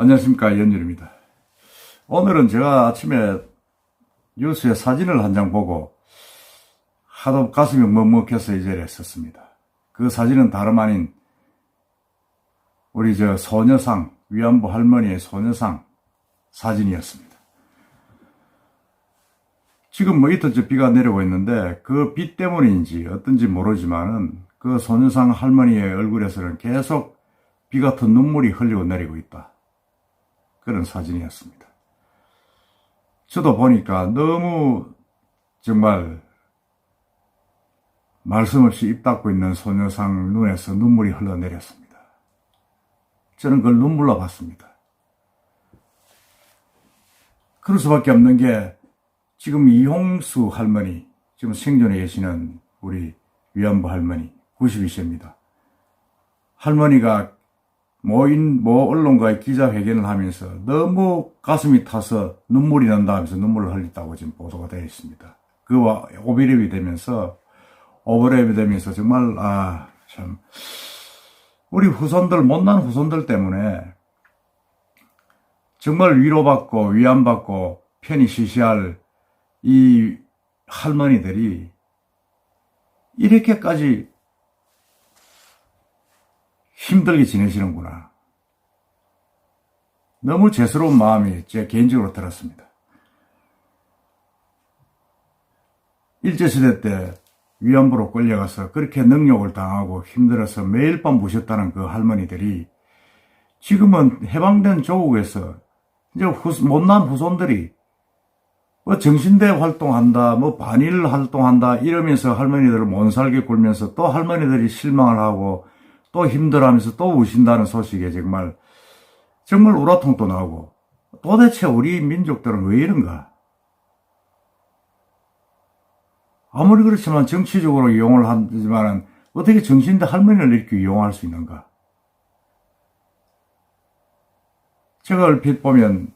안녕하십니까 연율입니다. 오늘은 제가 아침에 뉴스에 사진을 한 장 보고 하도 가슴이 먹먹해서 이 자리에 섰습니다. 그 사진은 다름 아닌 우리 저 소녀상 위안부 할머니의 소녀상 사진이었습니다. 지금 뭐 이틀째 비가 내리고 있는데 그 비 때문인지 어떤지 모르지만은 그 소녀상 할머니의 얼굴에서는 계속 비 같은 눈물이 흘리고 내리고 있다. 그런 사진이었습니다. 저도 보니까 너무 정말 말씀 없이 입 닫고 있는 소녀상 눈에서 눈물이 흘러내렸습니다. 저는 그걸 눈물로 봤습니다. 그럴 수밖에 없는 게 지금 이홍수 할머니, 지금 생존해 계시는 우리 위안부 할머니, 92세입니다. 할머니가 모인, 모 언론과의 기자회견을 하면서 너무 가슴이 타서 눈물이 난다 하면서 눈물을 흘렸다고 지금 보도가 되어 있습니다. 그와 오버랩이 되면서, 오버랩이 되면서 정말, 아, 참, 우리 후손들, 못난 후손들 때문에 정말 위로받고 위안받고 편히 쉬쉬할 이 할머니들이 이렇게까지 힘들게 지내시는구나. 너무 죄스러운 마음이 제 개인적으로 들었습니다. 일제시대 때 위안부로 끌려가서 그렇게 능욕을 당하고 힘들어서 매일 밤 부셨다는 그 할머니들이 지금은 해방된 조국에서 이제 후, 못난 후손들이 뭐 정신대 활동한다, 뭐 반일 활동한다 이러면서 할머니들을 못 살게 굴면서 또 할머니들이 실망을 하고 또 힘들어하면서 또 우신다는 소식에 정말 정말 우라통도 나고 도대체 우리 민족들은 왜 이런가? 아무리 그렇지만 정치적으로 이용을 하지만은 어떻게 정신대 할머니를 이렇게 이용할 수 있는가? 제가 얼핏 보면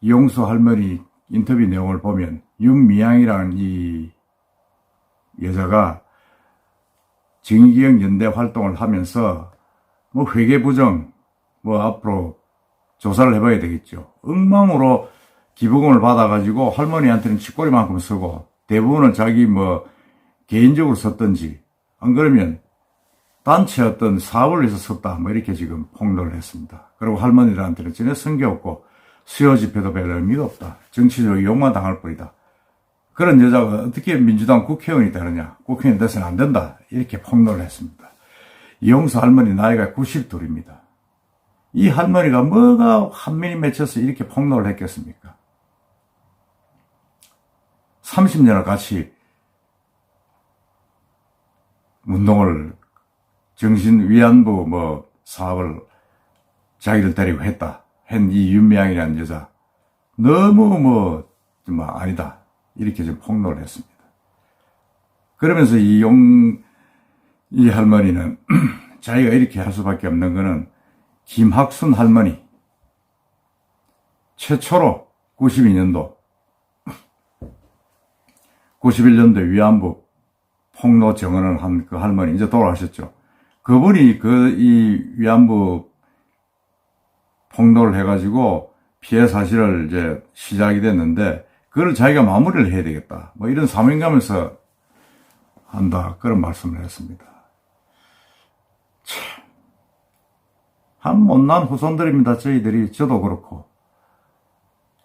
이용수 할머니 인터뷰 내용을 보면 윤미향이라는 이 여자가 정의기억 연대 활동을 하면서 뭐 회계부정 뭐 앞으로 조사를 해봐야 되겠죠. 엉망으로 기부금을 받아가지고 할머니한테는 치꼬리만큼 쓰고 대부분은 자기 뭐 개인적으로 썼던지 안 그러면 단체 어떤 사업을 위해서 썼다 뭐 이렇게 지금 폭로를 했습니다. 그리고 할머니들한테는 전혀 성기 없고 수요 집회도 별 의미가 없다. 정치적으로 당할 뿐이다. 그런 여자가 어떻게 민주당 국회의원이 되느냐. 국회의원 돼서는 안 된다. 이렇게 폭로를 했습니다. 이용수 할머니 나이가 92입니다. 이 할머니가 뭐가 한민이 맺혀서 이렇게 폭로를 했겠습니까? 30년을 같이 운동을 정신 위안부 뭐 사업을 자기를 데리고 했다. 한 이 윤미향이라는 여자 너무 뭐, 뭐 아니다. 이렇게 좀 폭로를 했습니다. 그러면서 이 용, 이 할머니는 자기가 이렇게 할 수밖에 없는 거는 김학순 할머니 최초로 92년도 91년도 위안부 폭로 정언을 한 그 할머니 이제 돌아가셨죠. 그분이 그 이 위안부 폭로를 해가지고 피해 사실을 이제 시작이 됐는데 그걸 자기가 마무리를 해야 되겠다. 뭐 이런 사명감에서 한다. 그런 말씀을 했습니다. 참. 한 못난 후손들입니다. 저희들이, 저도 그렇고.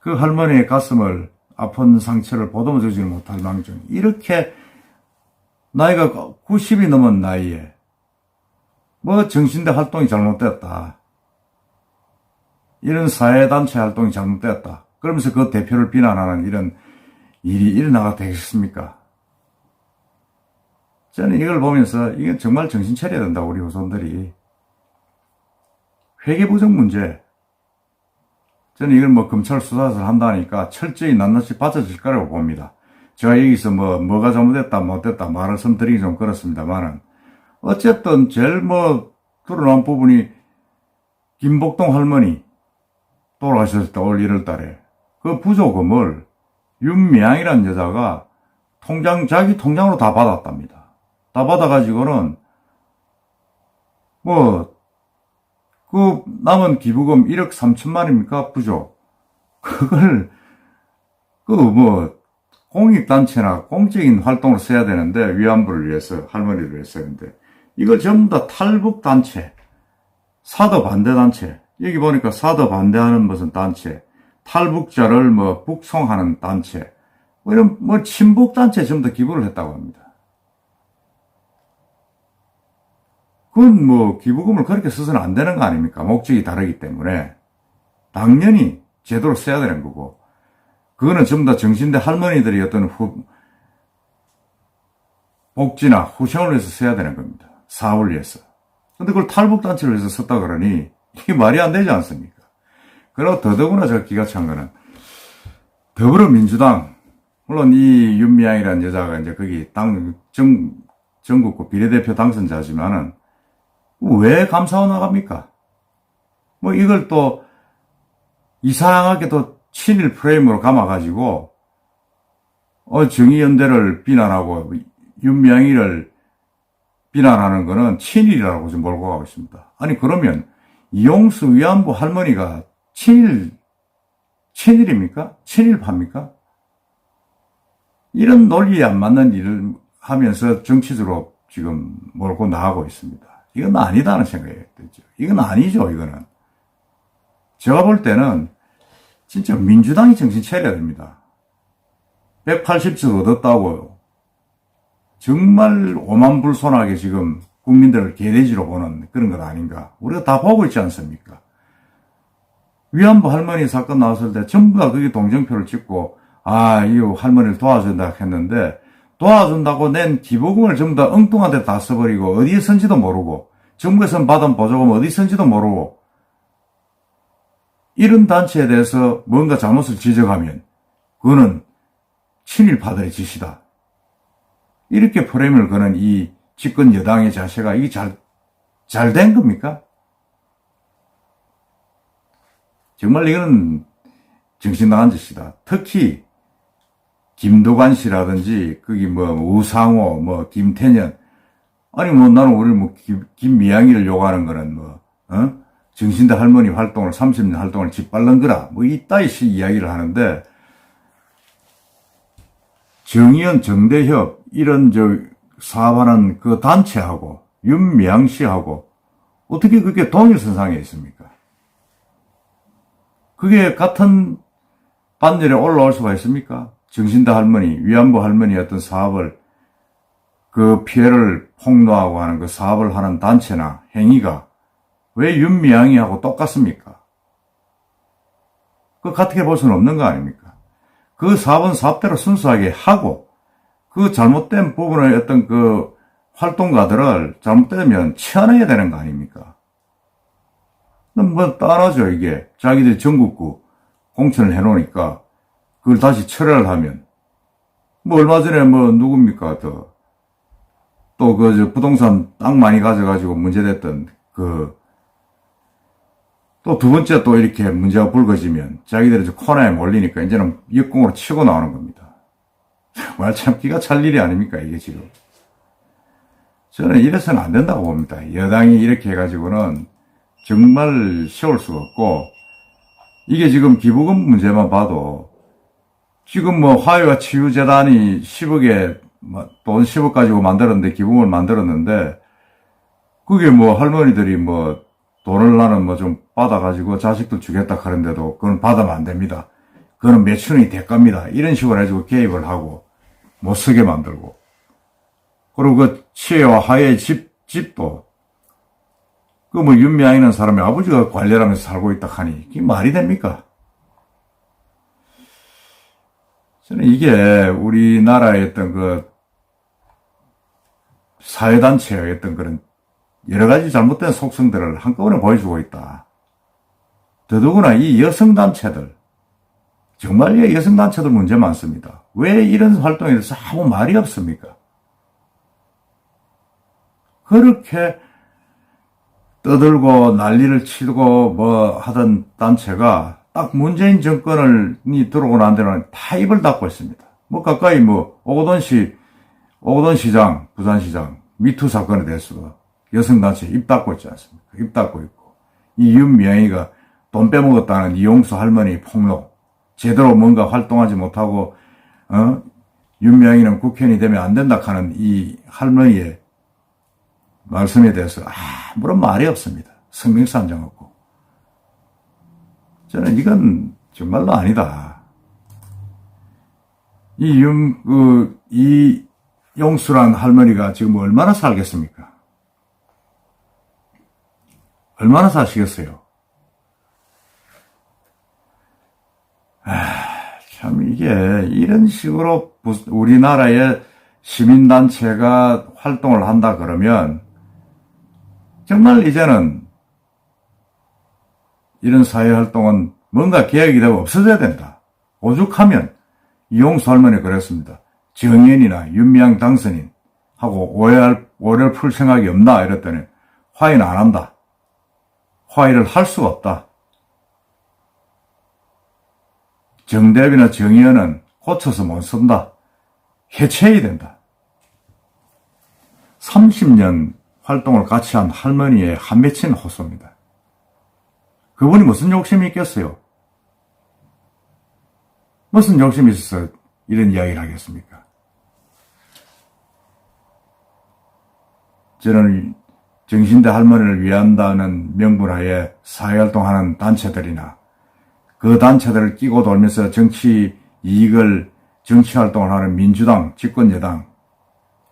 그 할머니의 가슴을 아픈 상처를 보듬어 주지 못할 망정. 이렇게 나이가 90이 넘은 나이에 뭐 정신대 활동이 잘못됐다. 이런 사회단체 활동이 잘못됐다. 그러면서 그 대표를 비난하는 이런 일이 일어나가 되겠습니까? 저는 이걸 보면서 이게 정말 정신 차려야 된다, 우리 후손들이. 회계부정 문제. 저는 이걸 뭐 검찰 수사를 한다니까 철저히 낱낱이 받아질 거라고 봅니다. 제가 여기서 뭐, 뭐가 잘못됐다, 못됐다 말씀드리기 좀 그렇습니다만은, 어쨌든 제일 뭐 드러난 부분이 김복동 할머니 돌아가셨을 때올 1월 달에 그 부조금을 윤미향이라는 여자가 통장, 자기 통장으로 다 받았답니다. 다 받아가지고는 뭐 그 남은 기부금 1억 3천만입니까? 부족. 그걸 그 뭐 공익단체나 공적인 활동으로 써야 되는데 위안부를 위해서 할머니를 위해서 했는데 이거 전부 다 탈북단체 사드 반대단체 여기 보니까 사드 반대하는 무슨 단체 탈북자를 뭐 북송하는 단체 뭐 이런 뭐 친북 단체 전부 다 기부를 했다고 합니다. 그건 뭐 기부금을 그렇게 써서는 안 되는 거 아닙니까? 목적이 다르기 때문에 당연히 제대로 써야 되는 거고 그거는 전부 다 정신대 할머니들이 어떤 후, 복지나 후생을 위해서 써야 되는 겁니다. 사업을 위해서. 근데 그걸 탈북단체를 위해서 썼다 그러니 이게 말이 안 되지 않습니까? 그리고 더더구나 제가 기가 찬 거는 더불어민주당 물론 이 윤미향이라는 여자가 이제 거기 당 정, 전국구 비례대표 당선자지만은 왜 감사원 나갑니까? 뭐 이걸 또 이상하게 또 친일 프레임으로 감아가지고 어 정의연대를 비난하고 윤미향이를 비난하는 거는 친일이라고 지금 몰고 가고 있습니다. 아니 그러면 이용수 위안부 할머니가 친일 친일입니까? 친일파입니까? 이런 논리에 안 맞는 일을 하면서 정치적으로 지금 몰고 나가고 있습니다. 이건 아니다는 생각이 들죠. 이건 아니죠, 이거는. 제가 볼 때는 진짜 민주당이 정신 차려야 됩니다. 180석 얻었다고 정말 오만불손하게 지금 국민들을 개돼지로 보는 그런 것 아닌가. 우리가 다 보고 있지 않습니까? 위안부 할머니 사건 나왔을 때 전부 다 그게 동정표를 찍고 아, 이 할머니를 도와준다 했는데 도와준다고 낸 기부금을 전부 다 엉뚱한 데 다 써버리고 어디에 선지도 모르고 정부에서 받은 보조금 어디 선지도 모르고 이런 단체에 대해서 뭔가 잘못을 지적하면 그거는 친일파들의 짓이다. 이렇게 프레임을 거는 이 집권 여당의 자세가 이게 잘, 잘 된 겁니까? 정말 이거는 정신 나간 짓이다. 특히 김도관 씨라든지 거기 뭐 우상호 뭐 김태년 아니 뭐 나는 우리 뭐 김, 김미양이를 욕하는 거는 뭐 어? 정신대 할머니 활동을 30년 활동을 짓밟는 거라 뭐 이따위 식 이야기를 하는데 정의연 정대협 이런 저 사업하는 그 단체하고 윤미양 씨하고 어떻게 그게 동일선상에 있습니까? 그게 같은 반열에 올라올 수가 있습니까? 정신대 할머니, 위안부 할머니 어떤 사업을 그 피해를 폭로하고 하는 그 사업을 하는 단체나 행위가 왜 윤미향이하고 똑같습니까? 그 같게 볼 수는 없는 거 아닙니까? 그 사업은 사업대로 순수하게 하고 그 잘못된 부분의 어떤 그 활동가들을 잘못되면 치안해야 되는 거 아닙니까? 뭐 따라죠 이게 자기들 전국구 공천을 해놓으니까 그걸 다시 철회를 하면 뭐 얼마 전에 뭐 누굽니까 또또그 부동산 땅 많이 가져가지고 문제됐던 그 또 두 번째 또 이렇게 문제가 불거지면 자기들이 저 코너에 몰리니까 이제는 역공으로 치고 나오는 겁니다. 정말 참 기가 찰 일이 아닙니까 이게 지금 저는 이래서는 안 된다고 봅니다. 여당이 이렇게 해가지고는 정말 쉬울 수가 없고 이게 지금 기부금 문제만 봐도 지금 뭐 화해와 치유재단이 10억에 뭐돈 10억 가지고 만들었는데 기부금을 만들었는데 그게 뭐 할머니들이 뭐 돈을 나는 뭐 좀 받아가지고 자식들 주겠다 하는데도 그건 받으면 안 됩니다. 몇천 원이 대가입니다. 이런 식으로 해가지고 개입을 하고 못 쓰게 만들고 그리고 그 치해와 화해의 집, 집도 그 뭐 윤미향이라는 사람의 아버지가 관리를 하면서 살고 있다 하니 그게 말이 됩니까? 저는 이게 우리나라의 어떤 그 사회단체의 어떤 그런 여러 가지 잘못된 속성들을 한꺼번에 보여주고 있다. 더더구나 이 여성단체들, 정말 이 여성단체들 문제 많습니다. 왜 이런 활동에 대해서 아무 말이 없습니까? 그렇게 떠들고 난리를 치고 뭐 하던 단체가 딱 문재인 정권이 들어오고 난 데는 다 입을 닫고 있습니다. 뭐 가까이 뭐 오거돈 시, 오거돈 시장, 부산시장 미투 사건에 대해서도 여성단체 입 닫고 있지 않습니까? 입 닫고 있고 이 윤미향이가 돈 빼먹었다는 이용수 할머니 폭로, 제대로 뭔가 활동하지 못하고, 어? 윤미향이는 국회의원이 되면 안 된다 하는 이 할머니의 말씀에 대해서 아무런 말이 없습니다. 성명산 정 없고. 저는 이건 정말로 아니다. 이 윤, 그, 이 용수란 할머니가 지금 얼마나 살겠습니까? 얼마나 사시겠어요? 아, 참, 이게, 이런 식으로 부- 우리나라의 시민단체가 활동을 한다 그러면, 정말 이제는 이런 사회활동은 뭔가 계획이 되고 없어져야 된다. 오죽하면, 이용수 할머니 그랬습니다. 정연이나 윤미향 당선인 하고 오해할, 오해를 풀 생각이 없나 이랬더니, 화해는 안 한다. 화해를 할 수가 없다. 정대비나 정의연은 고쳐서 못 쓴다. 해체해야 된다. 30년 활동을 같이 한 할머니의 한 맺힌 호소입니다. 그분이 무슨 욕심이 있겠어요? 무슨 욕심이 있어서 이런 이야기를 하겠습니까? 저는 정신대 할머니를 위한다는 명분하에 사회활동하는 단체들이나 그 단체들을 끼고 돌면서 정치 이익을 정치활동을 하는 민주당, 집권여당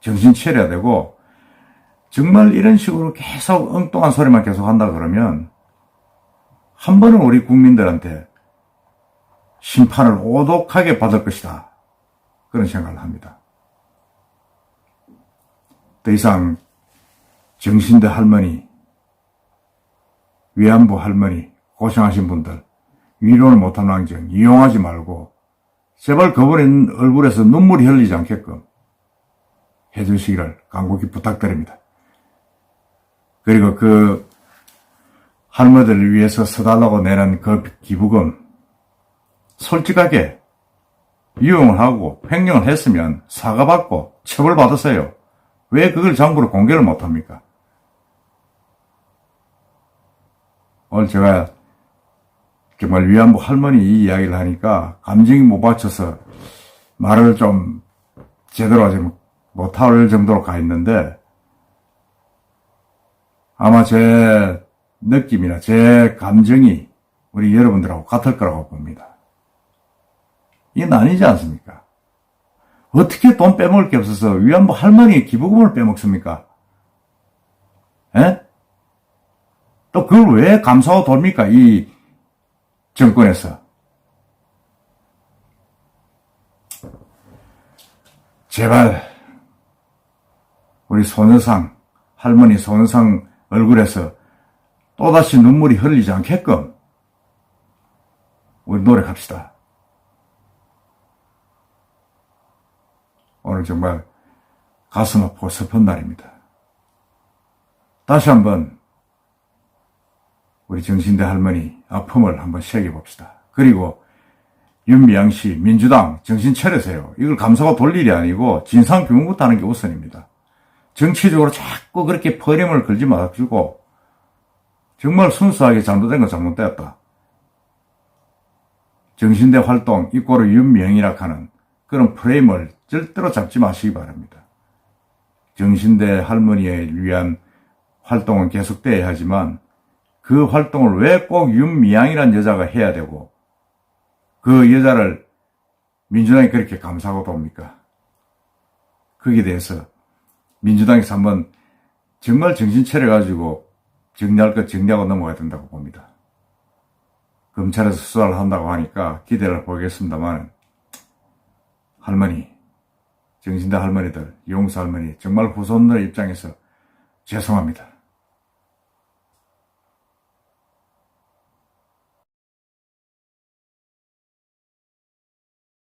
정신 차려야 되고 정말 이런 식으로 계속 엉뚱한 소리만 계속 한다 그러면 한 번은 우리 국민들한테 심판을 오독하게 받을 것이다. 그런 생각을 합니다. 더 이상 정신대 할머니, 위안부 할머니, 고생하신 분들, 위로를 못하는 왕정, 이용하지 말고, 제발 그분의 얼굴에서 눈물이 흘리지 않게끔 해주시기를 간곡히 부탁드립니다. 그리고 그 할머니들을 위해서 써달라고 내는 그 기부금, 솔직하게 이용을 하고 횡령을 했으면 사과받고 처벌받으세요. 왜 그걸 장부로 공개를 못합니까? 오늘 제가 정말 위안부 할머니 이 이야기를 하니까 감정이 못 받쳐서 말을 좀 제대로 하지 못할 정도로 가 있는데 아마 제 느낌이나 제 감정이 우리 여러분들하고 같을 거라고 봅니다. 이건 아니지 않습니까? 어떻게 돈 빼먹을 게 없어서 위안부 할머니 기부금을 빼먹습니까? 에? 또 그걸 왜 감사하고 돕니까? 이 정권에서. 제발, 우리 손여상, 할머니 손여상 얼굴에서 또다시 눈물이 흘리지 않게끔 우리 노력합시다. 오늘 정말 가슴 아프고 슬픈 날입니다. 다시 한번 우리 정신대 할머니 아픔을 한번 새겨 봅시다. 그리고 윤미향 씨, 민주당 정신 차리세요. 이걸 감사가 돌 일이 아니고 진상 규명부터 하는 게 우선입니다. 정치적으로 자꾸 그렇게 퍼림을 걸지 마시고 정말 순수하게 잘못된 건 잘못되었다. 정신대 활동 이꼬르 윤미향이라 하는 그런 프레임을 절대로 잡지 마시기 바랍니다. 정신대 할머니에 위한 활동은 계속돼야 하지만 그 활동을 왜 꼭 윤미향이란 여자가 해야 되고 그 여자를 민주당이 그렇게 감사하고 돕니까? 거기에 대해서 민주당에서 한번 정말 정신 차려가지고 정리할 것 정리하고 넘어가야 된다고 봅니다. 검찰에서 수사를 한다고 하니까 기대를 보겠습니다만 할머니, 정신대 할머니들, 용수 할머니, 정말 후손들의 입장에서 죄송합니다.